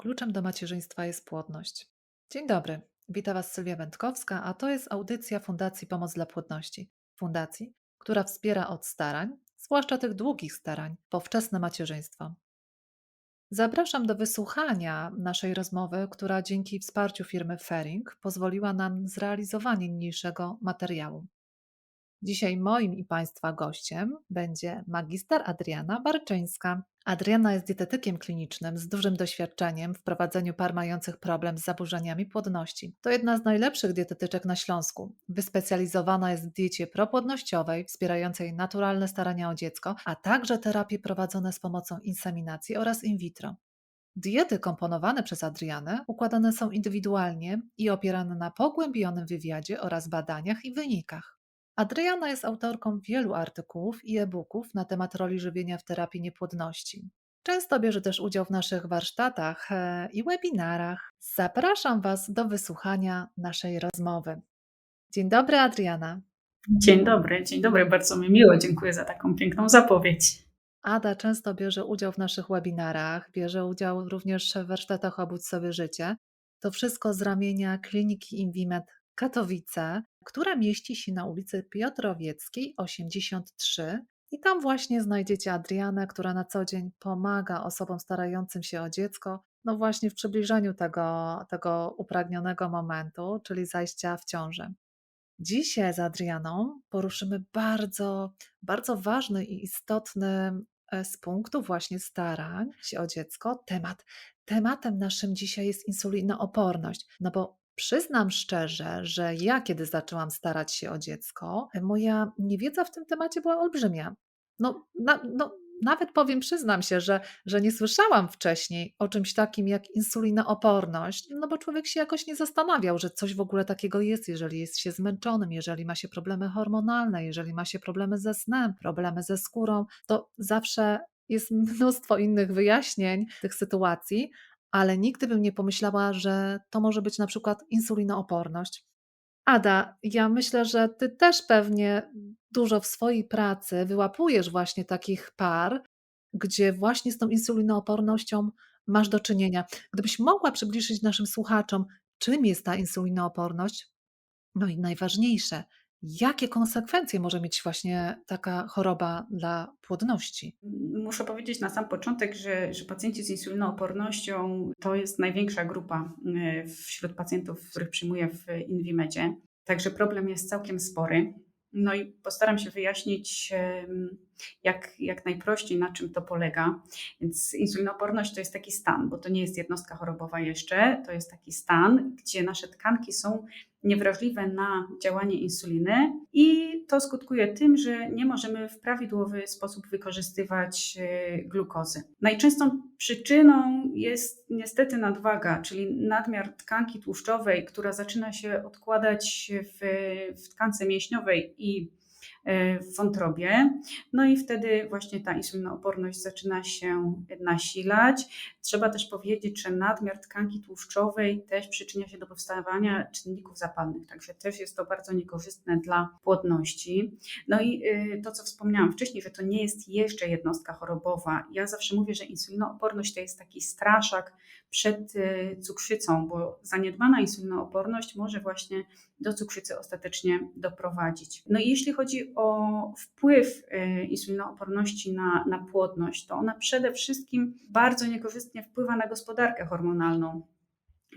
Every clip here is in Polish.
Kluczem do macierzyństwa jest płodność. Dzień dobry, witam Was Sylwia Wędkowska, a to jest audycja Fundacji Pomoc dla Płodności. Fundacji, która wspiera od starań, zwłaszcza tych długich starań, po wczesne macierzyństwo. Zapraszam do wysłuchania naszej rozmowy, która dzięki wsparciu firmy Fering pozwoliła nam zrealizowanie niniejszego materiału. Dzisiaj moim i Państwa gościem będzie magister Adriana Barczyńska. Adriana jest dietetykiem klinicznym z dużym doświadczeniem w prowadzeniu par mających problem z zaburzeniami płodności. To jedna z najlepszych dietetyczek na Śląsku. Wyspecjalizowana jest w diecie propłodnościowej, wspierającej naturalne starania o dziecko, a także terapie prowadzone z pomocą inseminacji oraz in vitro. Diety komponowane przez Adrianę układane są indywidualnie i opierane na pogłębionym wywiadzie oraz badaniach i wynikach. Adriana jest autorką wielu artykułów i e-booków na temat roli żywienia w terapii niepłodności. Często bierze też udział w naszych warsztatach e, i webinarach. Zapraszam Was do wysłuchania naszej rozmowy. Dzień dobry, Adriana. Dzień dobry, dzień dobry, bardzo mi miło, dziękuję za taką piękną zapowiedź. Ada często bierze udział w naszych webinarach, bierze udział również w warsztatach Obudź sobie życie. To wszystko z ramienia kliniki Invimed Katowice, która mieści się na ulicy Piotrowieckiej 83. I tam właśnie znajdziecie Adrianę, która na co dzień pomaga osobom starającym się o dziecko, no właśnie w przybliżeniu tego, tego upragnionego momentu, czyli zajścia w ciążę. Dzisiaj z Adrianą poruszymy bardzo, bardzo ważny i istotny e, z punktu właśnie starań się o dziecko temat. Tematem naszym dzisiaj jest insulinooporność, no bo Przyznam szczerze, że ja, kiedy zaczęłam starać się o dziecko, moja niewiedza w tym temacie była olbrzymia. No, na, no nawet powiem, przyznam się, że, że nie słyszałam wcześniej o czymś takim jak insulinooporność, no bo człowiek się jakoś nie zastanawiał, że coś w ogóle takiego jest, jeżeli jest się zmęczonym, jeżeli ma się problemy hormonalne, jeżeli ma się problemy ze snem, problemy ze skórą, to zawsze jest mnóstwo innych wyjaśnień tych sytuacji, ale nigdy bym nie pomyślała, że to może być na przykład insulinooporność. Ada, ja myślę, że ty też pewnie dużo w swojej pracy wyłapujesz właśnie takich par, gdzie właśnie z tą insulinoopornością masz do czynienia. Gdybyś mogła przybliżyć naszym słuchaczom, czym jest ta insulinooporność? No i najważniejsze, Jakie konsekwencje może mieć właśnie taka choroba dla płodności? Muszę powiedzieć na sam początek, że, że pacjenci z insulinoopornością to jest największa grupa e, wśród pacjentów, których przyjmuję w Invimedzie. Także problem jest całkiem spory. No i postaram się wyjaśnić jak, jak najprościej, na czym to polega. Więc insulinooporność to jest taki stan, bo to nie jest jednostka chorobowa jeszcze, to jest taki stan, gdzie nasze tkanki są niewrażliwe na działanie insuliny i to skutkuje tym, że nie możemy w prawidłowy sposób wykorzystywać e, glukozy. Najczęstszą przyczyną jest niestety nadwaga, czyli nadmiar tkanki tłuszczowej, która zaczyna się odkładać w, w tkance mięśniowej i wątrobie. No i wtedy właśnie ta insulinooporność zaczyna się nasilać. Trzeba też powiedzieć, że nadmiar tkanki tłuszczowej też przyczynia się do powstawania czynników zapalnych, także też jest to bardzo niekorzystne dla płodności. No i y, to, co wspomniałam wcześniej, że to nie jest jeszcze jednostka chorobowa. Ja zawsze mówię, że insulinooporność to jest taki straszak przed y, cukrzycą, bo zaniedbana insulinooporność może właśnie do cukrzycy ostatecznie doprowadzić. No i jeśli chodzi o wpływ y, insulinooporności na, na płodność, to ona przede wszystkim bardzo niekorzystnie wpływa na gospodarkę hormonalną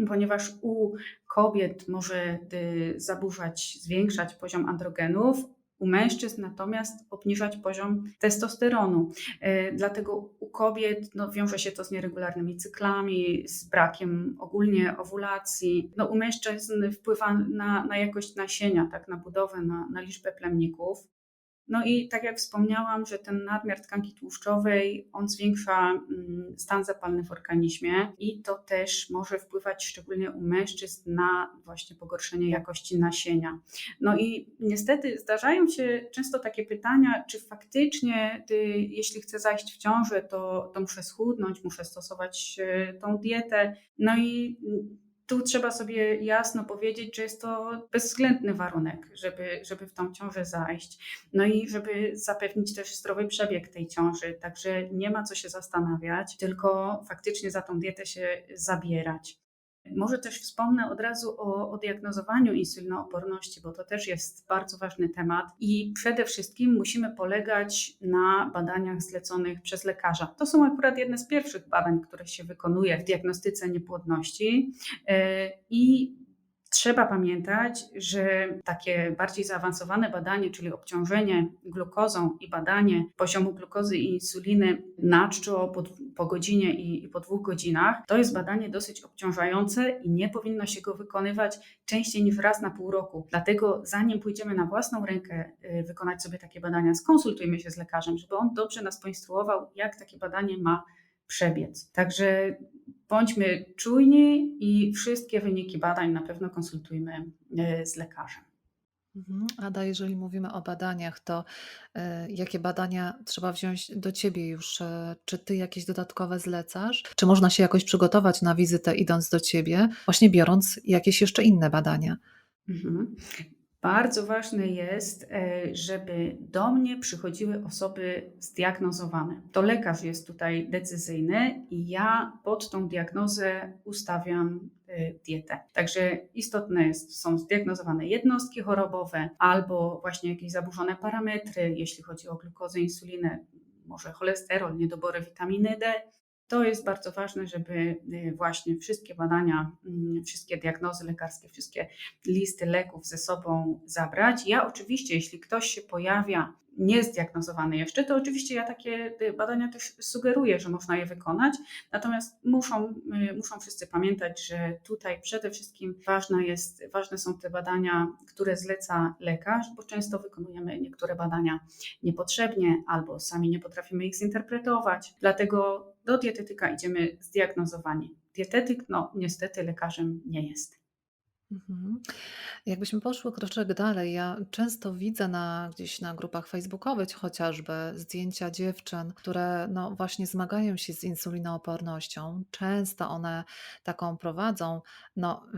ponieważ u kobiet może y, zaburzać, zwiększać poziom androgenów, u mężczyzn natomiast obniżać poziom testosteronu. E, dlatego u kobiet no, wiąże się to z nieregularnymi cyklami, z brakiem ogólnie owulacji. No, u mężczyzn wpływa na, na jakość nasienia, tak, na budowę, na, na liczbę plemników. No i tak jak wspomniałam, że ten nadmiar tkanki tłuszczowej, on zwiększa mm, stan zapalny w organizmie i to też może wpływać szczególnie u mężczyzn na właśnie pogorszenie jakości nasienia. No i niestety zdarzają się często takie pytania, czy faktycznie, jeśli chcę zajść w ciążę, to, to muszę schudnąć, muszę stosować e, tą dietę. No i tu trzeba sobie jasno powiedzieć, że jest to bezwzględny warunek, żeby, żeby w tą ciążę zajść. No i żeby zapewnić też zdrowy przebieg tej ciąży. Także nie ma co się zastanawiać, tylko faktycznie za tą dietę się zabierać. Może też wspomnę od razu o, o diagnozowaniu insulinooporności, bo to też jest bardzo ważny temat i przede wszystkim musimy polegać na badaniach zleconych przez lekarza. To są akurat jedne z pierwszych badań, które się wykonuje w diagnostyce niepłodności e, i Trzeba pamiętać, że takie bardziej zaawansowane badanie, czyli obciążenie glukozą i badanie poziomu glukozy i insuliny na czczo po, po godzinie i, i po dwóch godzinach, to jest badanie dosyć obciążające i nie powinno się go wykonywać częściej niż raz na pół roku. Dlatego zanim pójdziemy na własną rękę y, wykonać sobie takie badania, skonsultujmy się z lekarzem, żeby on dobrze nas poinstruował, jak takie badanie ma przebiec. Także bądźmy czujni i wszystkie wyniki badań na pewno konsultujmy e, z lekarzem. Mhm. Ada, jeżeli mówimy o badaniach, to e, jakie badania trzeba wziąć do ciebie już? E, Czy ty jakieś dodatkowe zlecasz? Czy można się jakoś przygotować na wizytę idąc do ciebie, właśnie biorąc jakieś jeszcze inne badania? Mhm. Bardzo ważne jest, e, żeby do mnie przychodziły osoby zdiagnozowane. To lekarz jest tutaj decyzyjny i ja pod tą diagnozę ustawiam e, dietę. Także istotne jest, są zdiagnozowane jednostki chorobowe albo właśnie jakieś zaburzone parametry, jeśli chodzi o glukozę, insulinę, może cholesterol, niedobory witaminy D, to jest bardzo ważne, żeby y, właśnie wszystkie badania, mm, wszystkie diagnozy lekarskie, wszystkie listy leków ze sobą zabrać. Ja oczywiście, jeśli ktoś się pojawia niezdiagnozowany jeszcze, to oczywiście ja takie y, badania też sugeruję, że można je wykonać. Natomiast muszą, y, muszą wszyscy pamiętać, że tutaj przede wszystkim ważne, jest, ważne są te badania, które zleca lekarz, bo często wykonujemy niektóre badania niepotrzebnie albo sami nie potrafimy ich zinterpretować. Dlatego do dietetyka idziemy zdiagnozowani. Dietetyk, no niestety lekarzem nie jest. Mhm. Jakbyśmy poszły kroczek dalej, ja często widzę na, gdzieś na grupach facebookowych chociażby zdjęcia dziewczyn, które no właśnie zmagają się z insulinoopornością. Często one taką prowadzą, no y,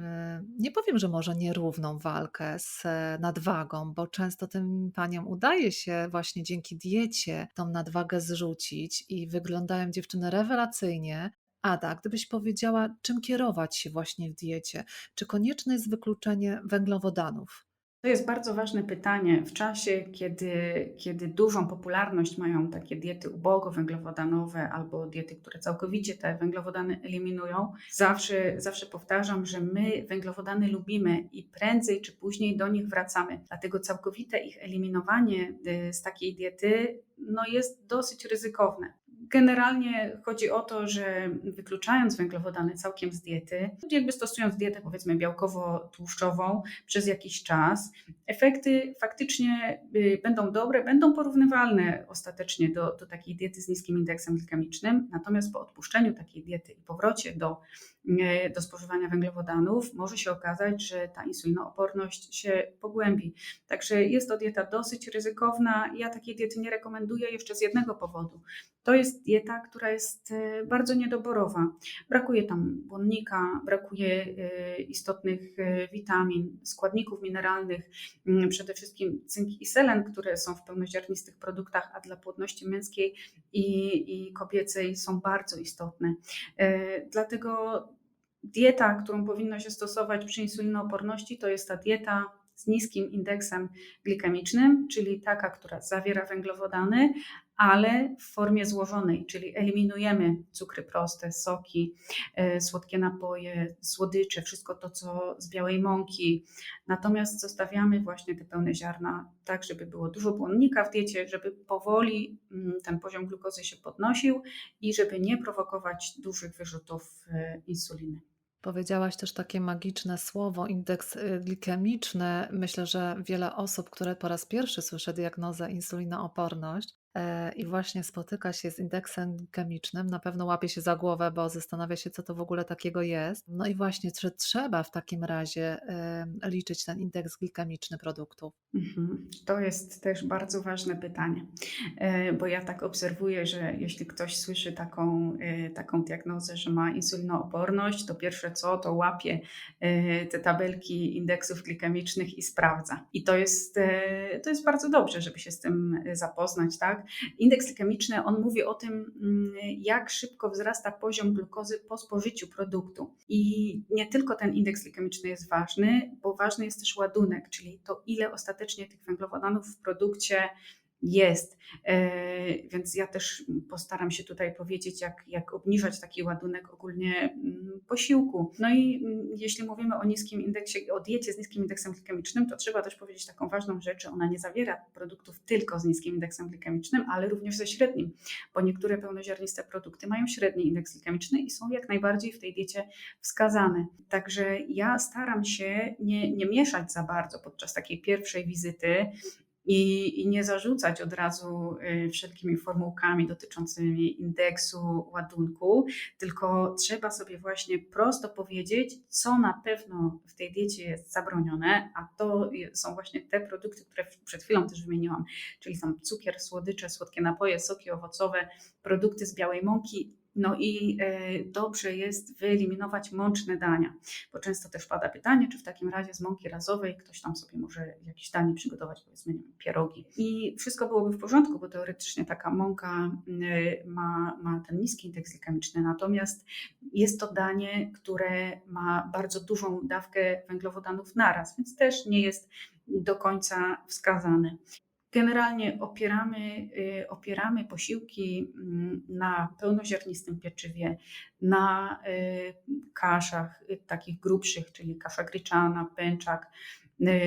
nie powiem, że może nierówną walkę z e, nadwagą, bo często tym paniom udaje się właśnie dzięki diecie tą nadwagę zrzucić i wyglądają dziewczyny rewelacyjnie, Ada, gdybyś powiedziała, czym kierować się właśnie w diecie? Czy konieczne jest wykluczenie węglowodanów? To jest bardzo ważne pytanie. W czasie, kiedy, kiedy dużą popularność mają takie diety ubogowęglowodanowe albo diety, które całkowicie te węglowodany eliminują, zawsze, zawsze powtarzam, że my węglowodany lubimy i prędzej czy później do nich wracamy. Dlatego całkowite ich eliminowanie y, z takiej diety no, jest dosyć ryzykowne. Generalnie chodzi o to, że wykluczając węglowodany całkiem z diety, jakby stosując dietę powiedzmy białkowo-tłuszczową przez jakiś czas, efekty faktycznie y, będą dobre, będą porównywalne ostatecznie do, do takiej diety z niskim indeksem glikemicznym. Natomiast po odpuszczeniu takiej diety i powrocie do do spożywania węglowodanów, może się okazać, że ta insulinooporność się pogłębi. Także jest to dieta dosyć ryzykowna. Ja takiej diety nie rekomenduję jeszcze z jednego powodu. To jest dieta, która jest e, bardzo niedoborowa. Brakuje tam błonnika, brakuje e, istotnych e, witamin, składników mineralnych, mm, przede wszystkim cynk i selen, które są w pełnoziarnistych produktach, a dla płodności męskiej i, i kobiecej są bardzo istotne. Dlatego dieta, którą powinno się stosować przy insulinooporności, to jest ta dieta z niskim indeksem glikemicznym, czyli taka, która zawiera węglowodany, ale w formie złożonej, czyli eliminujemy cukry proste, soki, e, słodkie napoje, słodycze, wszystko to, co z białej mąki. Natomiast zostawiamy właśnie te pełne ziarna, tak żeby było dużo błonnika w diecie, żeby powoli mm, ten poziom glukozy się podnosił i żeby nie prowokować dużych wyrzutów e, insuliny. Powiedziałaś też takie magiczne słowo, indeks y, glikemiczny. Myślę, że wiele osób, które po raz pierwszy słyszy diagnozę insulinooporność, e, i właśnie spotyka się z indeksem glikemicznym, na pewno łapie się za głowę, bo zastanawia się, co to w ogóle takiego jest. No i właśnie, czy trzeba w takim razie liczyć ten indeks glikemiczny produktów? Mhm. To jest też bardzo ważne pytanie, e, bo ja tak obserwuję, że jeśli ktoś słyszy taką, e, taką diagnozę, że ma insulinooporność, to pierwsze co, to łapie te tabelki indeksów glikemicznych i sprawdza. I to jest, to jest bardzo dobrze, żeby się z tym zapoznać. Tak? Indeks glikemiczny, on mówi o tym, mm, jak szybko wzrasta poziom glukozy po spożyciu produktu. I nie tylko ten indeks glikemiczny jest ważny, bo ważny jest też ładunek, czyli to ile ostatecznie tych węglowodanów w produkcie jest. E, więc ja też postaram się tutaj powiedzieć, jak, jak obniżać taki ładunek ogólnie mm, posiłku. No i mm, jeśli mówimy o niskim indeksie, o diecie z niskim indeksem glikemicznym, to trzeba też powiedzieć taką ważną rzecz, ona nie zawiera produktów tylko z niskim indeksem glikemicznym, ale również ze średnim, bo niektóre pełnoziarniste produkty mają średni indeks glikemiczny i są jak najbardziej w tej diecie wskazane. Także ja staram się nie, nie mieszać za bardzo podczas takiej pierwszej wizyty i, i, nie zarzucać od razu y, wszelkimi formułkami dotyczącymi indeksu ładunku, tylko trzeba sobie właśnie prosto powiedzieć, co na pewno w tej diecie jest zabronione, a to są właśnie te produkty, które przed chwilą też wymieniłam, czyli tam cukier, słodycze, słodkie napoje, soki owocowe, produkty z białej mąki, no i e, dobrze jest wyeliminować mączne dania, bo często też pada pytanie, czy w takim razie z mąki razowej ktoś tam sobie może jakieś danie przygotować, powiedzmy, wiem, pierogi. I wszystko byłoby w porządku, bo teoretycznie taka mąka e, ma, ma ten niski indeks glikemiczny, natomiast jest to danie, które ma bardzo dużą dawkę węglowodanów naraz, więc też nie jest do końca wskazane. Generalnie opieramy, y, opieramy posiłki mm, na pełnoziarnistym pieczywie, na y, kaszach y, takich grubszych, czyli kasza gryczana, pęczak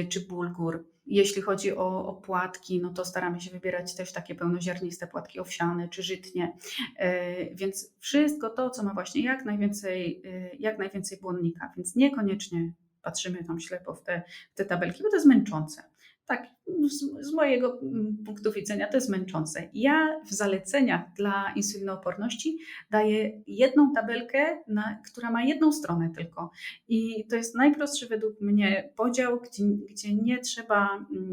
czy bulgur. Jeśli chodzi o, o, płatki, no to staramy się wybierać też takie pełnoziarniste płatki owsiane czy żytnie. Więc wszystko to, co ma właśnie jak najwięcej, jak najwięcej błonnika, więc niekoniecznie patrzymy tam ślepo w te, w te tabelki, bo to jest męczące tak, z, z, mojego mm, punktu widzenia to jest męczące. Ja w zaleceniach dla insulinooporności daję jedną tabelkę, na, która ma jedną stronę tylko. I to jest najprostszy według mnie podział, gdzie, gdzie nie trzeba mm,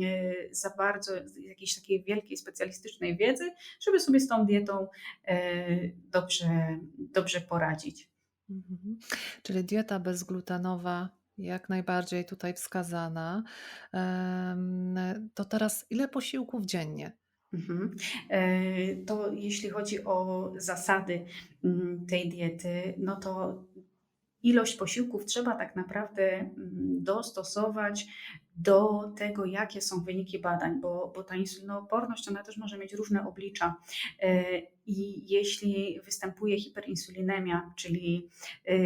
za bardzo jakiejś takiej wielkiej, specjalistycznej wiedzy, żeby sobie z tą dietą e, dobrze, dobrze poradzić. Mhm. Czyli dieta bezglutenowa jak najbardziej tutaj wskazana. To teraz ile posiłków dziennie? Mhm. E, to jeśli chodzi o zasady mm, tej diety, no to ilość posiłków trzeba tak naprawdę mm, dostosować do tego, jakie są wyniki badań, bo, bo ta insulinooporność ona też może mieć różne oblicza. E, I jeśli występuje hiperinsulinemia, czyli e,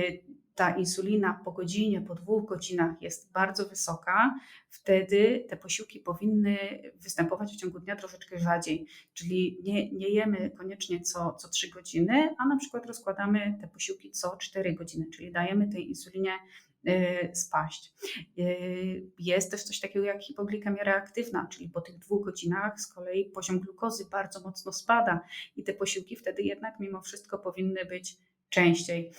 ta insulina po godzinie, po dwóch godzinach jest bardzo wysoka, wtedy te posiłki powinny występować w ciągu dnia troszeczkę rzadziej. Czyli nie, nie jemy koniecznie co, co 3 godziny, a na przykład rozkładamy te posiłki co 4 godziny, czyli dajemy tej insulinie y, spaść. Y, jest też coś takiego jak hipoglikemia reaktywna, czyli po tych dwóch godzinach z kolei poziom glukozy bardzo mocno spada i te posiłki wtedy jednak mimo wszystko powinny być częściej.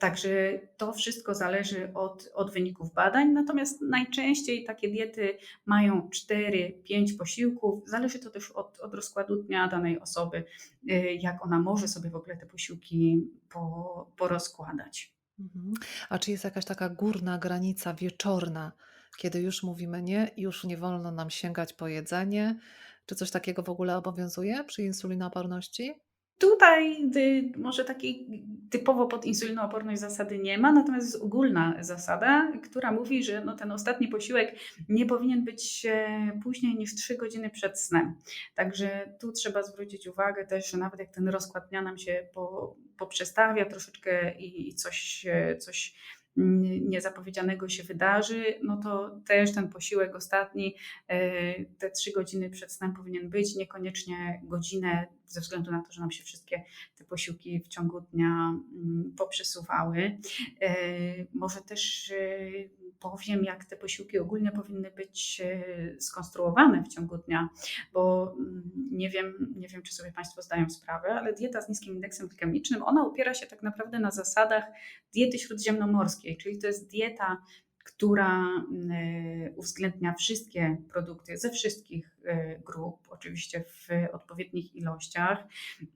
Także to wszystko zależy od, od wyników badań, natomiast najczęściej takie diety mają 4-5 posiłków. Zależy to też od, od rozkładu dnia danej osoby, y, jak ona może sobie w ogóle te posiłki po, porozkładać. Mhm. A czy jest jakaś taka górna granica wieczorna, kiedy już mówimy nie, już nie wolno nam sięgać po jedzenie? Czy coś takiego w ogóle obowiązuje przy insulinooporności? Tutaj może takiej typowo pod insulinooporność zasady nie ma, natomiast jest ogólna zasada, która mówi, że no ten ostatni posiłek nie powinien być później niż 3 godziny przed snem. Także tu trzeba zwrócić uwagę też, że nawet jak ten rozkład dnia nam się po, poprzestawia troszeczkę i, i coś, coś niezapowiedzianego się wydarzy, no to też ten posiłek ostatni, e, te trzy godziny przed snem powinien być, niekoniecznie godzinę, ze względu na to, że nam się wszystkie te posiłki w ciągu dnia mm, poprzesuwały. E, może też e, powiem, jak te posiłki ogólnie powinny być e, skonstruowane w ciągu dnia, bo mm, nie wiem, nie wiem, czy sobie Państwo zdają sprawę, ale dieta z niskim indeksem glikemicznym, ona opiera się tak naprawdę na zasadach diety śródziemnomorskiej, czyli to jest dieta, która mm, uwzględnia wszystkie produkty ze wszystkich e, grup, oczywiście w odpowiednich ilościach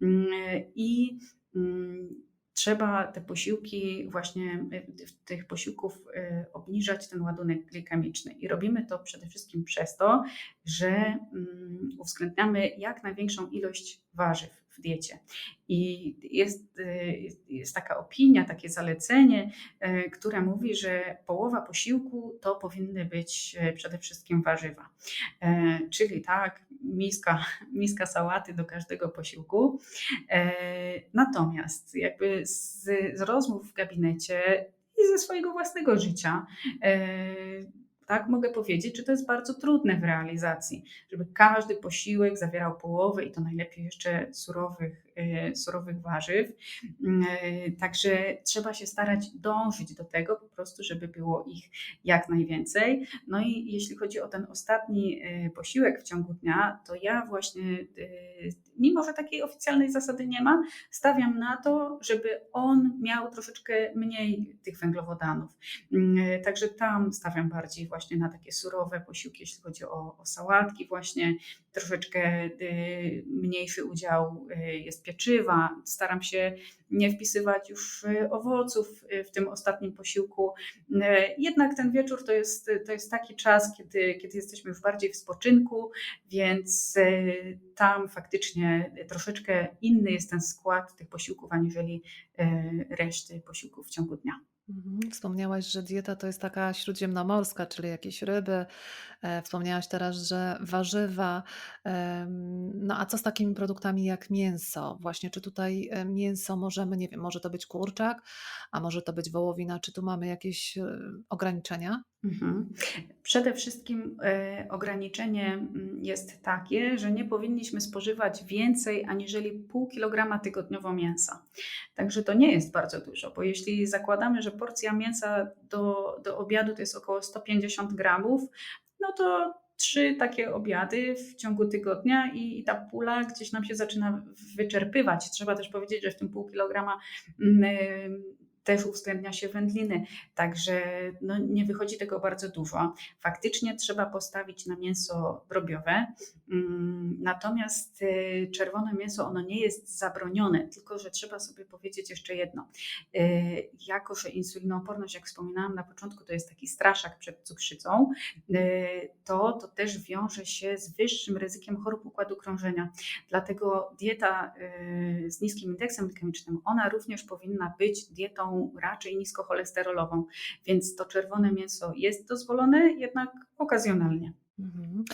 mm, i trzeba te posiłki, właśnie y, tych posiłków y, obniżać ten ładunek glikemiczny. I robimy to przede wszystkim przez to, że mm, uwzględniamy jak największą ilość warzyw w diecie. I jest, y, jest taka opinia, takie zalecenie, które mówi, że połowa posiłku to powinny być przede wszystkim warzywa. Czyli tak, miska, miska sałaty do każdego posiłku. Natomiast jakby z, z rozmów w gabinecie i ze swojego własnego życia tak mogę powiedzieć, że to jest bardzo trudne w realizacji, żeby każdy posiłek zawierał połowę i to najlepiej jeszcze surowych, e, surowych warzyw. Mm, e, także trzeba się starać dążyć do tego po prostu, żeby było ich jak najwięcej. No i jeśli chodzi o ten ostatni e, posiłek w ciągu dnia, to ja właśnie, mimo że takiej oficjalnej zasady nie ma, stawiam na to, żeby on miał troszeczkę mniej tych węglowodanów. Mm, także tam stawiam bardziej właśnie na takie surowe posiłki, jeśli chodzi o, o sałatki, właśnie troszeczkę y, mniejszy udział y, jest pieczywa. Staram się nie wpisywać już y, owoców w tym ostatnim posiłku. Jednak ten wieczór to jest, to jest taki czas, kiedy, kiedy jesteśmy już bardziej w spoczynku, więc tam faktycznie troszeczkę inny jest ten skład tych posiłków, aniżeli reszty posiłków w ciągu dnia. Mhm. Wspomniałaś, że dieta to jest taka śródziemnomorska, czyli jakieś ryby. E, wspomniałaś teraz, że warzywa. No a co z takimi produktami jak mięso? Właśnie, czy tutaj e, mięso możemy, nie wiem, może to być kurczak, a może to być wołowina? Czy tu mamy jakieś e, ograniczenia? Mhm. Przede wszystkim e, ograniczenie mm, jest takie, że nie powinniśmy spożywać więcej aniżeli pół kilograma tygodniowo mięsa. Także to nie jest bardzo dużo, bo jeśli zakładamy, że porcja mięsa do, do obiadu to jest około 150 gramów, no to trzy takie obiady w ciągu tygodnia i, i, ta pula gdzieś nam się zaczyna wyczerpywać. Trzeba też powiedzieć, że w tym pół kilograma mm, też uwzględnia się wędliny, także no, nie wychodzi tego bardzo dużo. Faktycznie trzeba postawić na mięso drobiowe, mm, natomiast y, czerwone mięso ono nie jest zabronione, tylko że trzeba sobie powiedzieć jeszcze jedno. Y, jako, że insulinooporność, jak wspominałam na początku, to jest taki straszak przed cukrzycą, y, to, to też wiąże się z wyższym ryzykiem chorób układu krążenia. Dlatego dieta z niskim indeksem glikemicznym, ona również powinna być dietą raczej niskocholesterolową, więc to czerwone mięso jest dozwolone, jednak okazjonalnie. Mhm.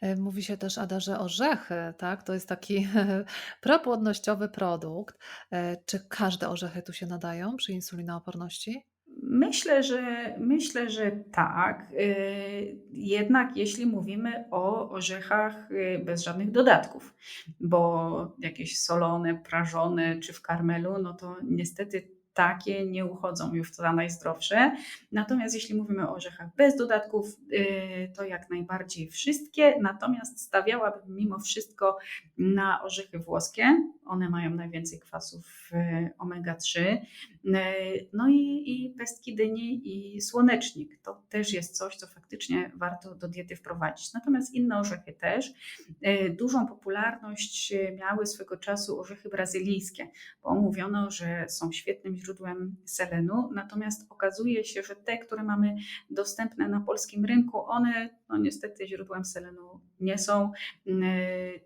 E, mówi się też, Ada, że orzechy, tak, to jest taki propłodnościowy produkt. E, czy każde orzechy tu się nadają przy insulinooporności? Myślę, że myślę, że tak. Y, jednak jeśli mówimy o orzechach bez żadnych dodatków, bo jakieś solone, prażone czy w karmelu, no to niestety takie nie uchodzą już za najzdrowsze. Natomiast jeśli mówimy o orzechach bez dodatków, y, to jak najbardziej wszystkie. Natomiast stawiałabym mimo wszystko na orzechy włoskie. One mają najwięcej kwasów y, omega-3. Y, no i, i pestki dyni i słonecznik. To też jest coś, co faktycznie warto do diety wprowadzić. Natomiast inne orzechy też. Dużą popularność miały swego czasu orzechy brazylijskie, bo mówiono, że są świetnym źródłem selenu, natomiast okazuje się, że te, które mamy dostępne na polskim rynku, one no niestety źródłem selenu nie są,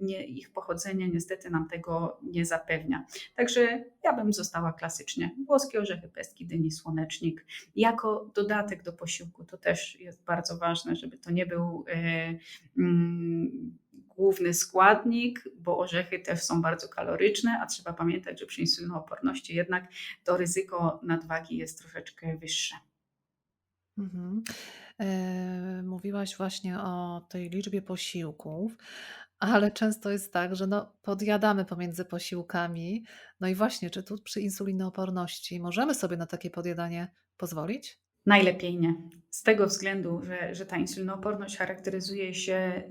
nie, ich pochodzenie niestety nam tego nie zapewnia. Także ja bym została klasycznie. Włoskie orzechy, pestki, dyni, słonecznik. Jako dodatek do posiłku to też jest bardzo ważne, żeby to nie był e, mm, główny składnik, bo orzechy też są bardzo kaloryczne, a trzeba pamiętać, że przy insulinooporności jednak to ryzyko nadwagi jest troszeczkę wyższe. Mhm. E, mówiłaś właśnie o tej liczbie posiłków, ale często jest tak, że no, podjadamy pomiędzy posiłkami. No i właśnie, czy tu przy insulinooporności możemy sobie na takie podjadanie pozwolić? Najlepiej nie. Z tego względu, że, że ta insulinooporność charakteryzuje się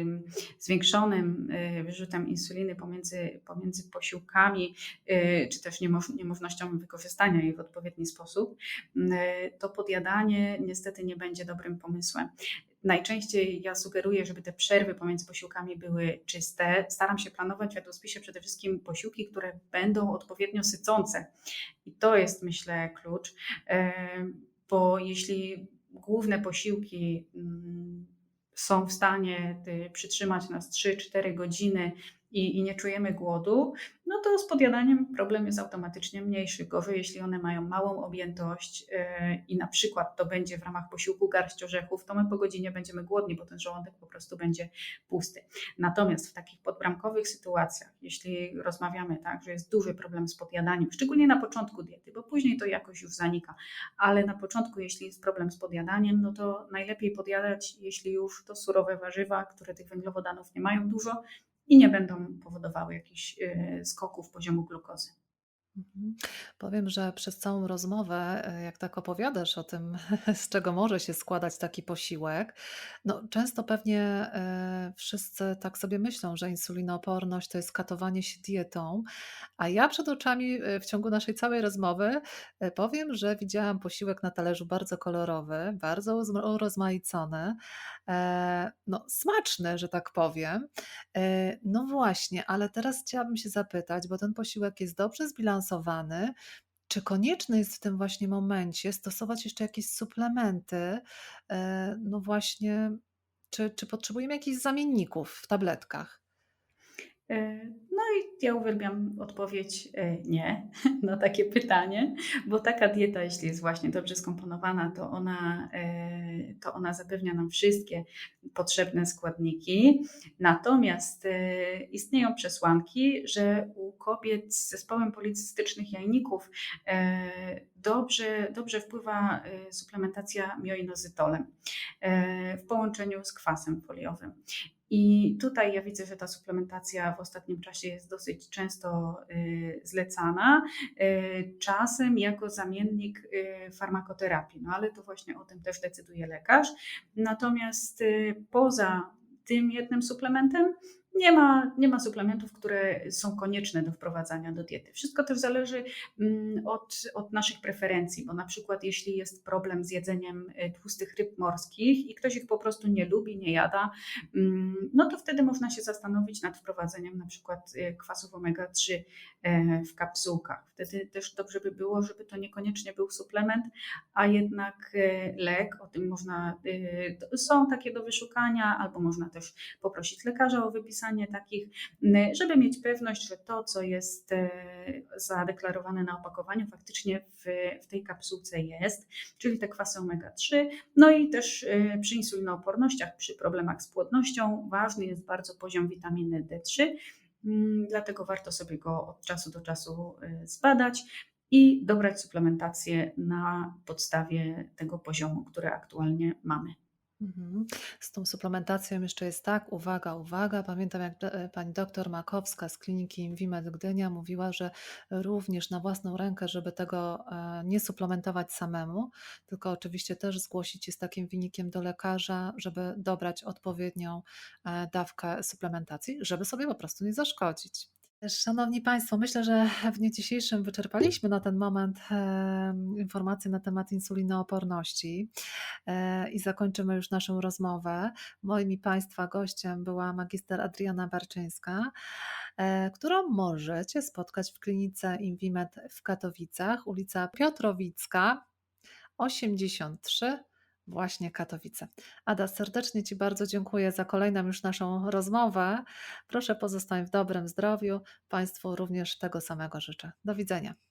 ym, zwiększonym y, wyrzutem insuliny pomiędzy, pomiędzy posiłkami, y, czy też niemoż, niemożnością wykorzystania jej w odpowiedni sposób, y, to podjadanie niestety nie będzie dobrym pomysłem. Najczęściej ja sugeruję, żeby te przerwy pomiędzy posiłkami były czyste. Staram się planować w jadłospisie przede wszystkim posiłki, które będą odpowiednio sycące. I to jest, myślę, klucz, Em, bo jeśli główne posiłki mm, są w stanie y, przytrzymać nas 3-4 godziny i, i nie czujemy głodu, no to z podjadaniem problem jest automatycznie mniejszy. Gorzej, jeśli one mają małą objętość yy, i na przykład to będzie w ramach posiłku garść orzechów, to my po godzinie będziemy głodni, bo ten żołądek po prostu będzie pusty. Natomiast w takich podbramkowych sytuacjach, jeśli rozmawiamy tak, że jest duży problem z podjadaniem, szczególnie na początku diety, bo później to jakoś już zanika, ale na początku, jeśli jest problem z podjadaniem, no to najlepiej podjadać, jeśli już to surowe warzywa, które tych węglowodanów nie mają dużo, i nie będą powodowały jakichś y, skoków poziomu glukozy. Mhm. Powiem, że przez całą rozmowę, e, jak tak opowiadasz o tym, z czego może się składać taki posiłek, no często pewnie e, wszyscy tak sobie myślą, że insulinooporność to jest katowanie się dietą, a ja przed oczami e, w ciągu naszej całej rozmowy powiem, że widziałam posiłek na talerzu bardzo kolorowy, bardzo uzm- urozmaicony, no smaczny, że tak powiem. No właśnie, ale teraz chciałabym się zapytać, bo ten posiłek jest dobrze zbilansowany. Czy konieczne jest w tym właśnie momencie stosować jeszcze jakieś suplementy? E, No właśnie, czy, czy potrzebujemy jakichś zamienników w tabletkach? E, No i ja uwielbiam odpowiedź e, nie na takie pytanie, bo taka dieta, jeśli jest właśnie dobrze skomponowana, to ona, e, to ona zapewnia nam wszystkie potrzebne składniki. Natomiast istnieją przesłanki, że u kobiet z zespołem policystycznych jajników dobrze, dobrze wpływa suplementacja mioinozytolem w połączeniu z kwasem foliowym. I tutaj ja widzę, że ta suplementacja w ostatnim czasie jest dosyć często y, zlecana, y, czasem jako zamiennik y, farmakoterapii, no ale to właśnie o tym też decyduje lekarz. Natomiast poza tym jednym suplementem nie ma, nie ma suplementów, które są konieczne do wprowadzania do diety. Wszystko też zależy mm, od, od naszych preferencji, bo na przykład jeśli jest problem z jedzeniem y, tłustych ryb morskich i ktoś ich po prostu nie lubi, nie jada, mm, no to wtedy można się zastanowić nad wprowadzeniem na przykład y, kwasów omega-3 e, w kapsułkach. Wtedy też dobrze by było, żeby to niekoniecznie był suplement, a jednak e, lek, o tym można, są takie do wyszukania, albo można też poprosić lekarza o wypisanie takich, żeby mieć pewność, że to, co jest e, zadeklarowane na opakowaniu, faktycznie w, w tej kapsułce jest, czyli te kwasy omega-3. No i też e, przy insulinoopornościach, przy problemach z płodnością ważny jest bardzo poziom witaminy D3, mm, dlatego warto sobie go od czasu do czasu e, zbadać i dobrać suplementację na podstawie tego poziomu, który aktualnie mamy. Mhm. Z tą suplementacją jeszcze jest tak, uwaga, uwaga. Pamiętam, jak e, pani doktor Makowska z kliniki Invimed Gdynia mówiła, że również na własną rękę, żeby tego e, nie suplementować samemu, tylko oczywiście też zgłosić się z takim wynikiem do lekarza, żeby dobrać odpowiednią e, dawkę suplementacji, żeby sobie po prostu nie zaszkodzić. Szanowni Państwo, myślę, że w dniu dzisiejszym wyczerpaliśmy na ten moment informacje na temat insulinooporności e, i zakończymy już naszą rozmowę. Moim i Państwa gościem była magister Adriana Barczyńska, e, którą możecie spotkać w klinice Invimed w Katowicach, ulica Piotrowicka 83, właśnie Katowice. Ada, serdecznie Ci bardzo dziękuję za kolejną już naszą rozmowę. Proszę pozostań w dobrym zdrowiu. Państwu również tego samego życzę. Do widzenia.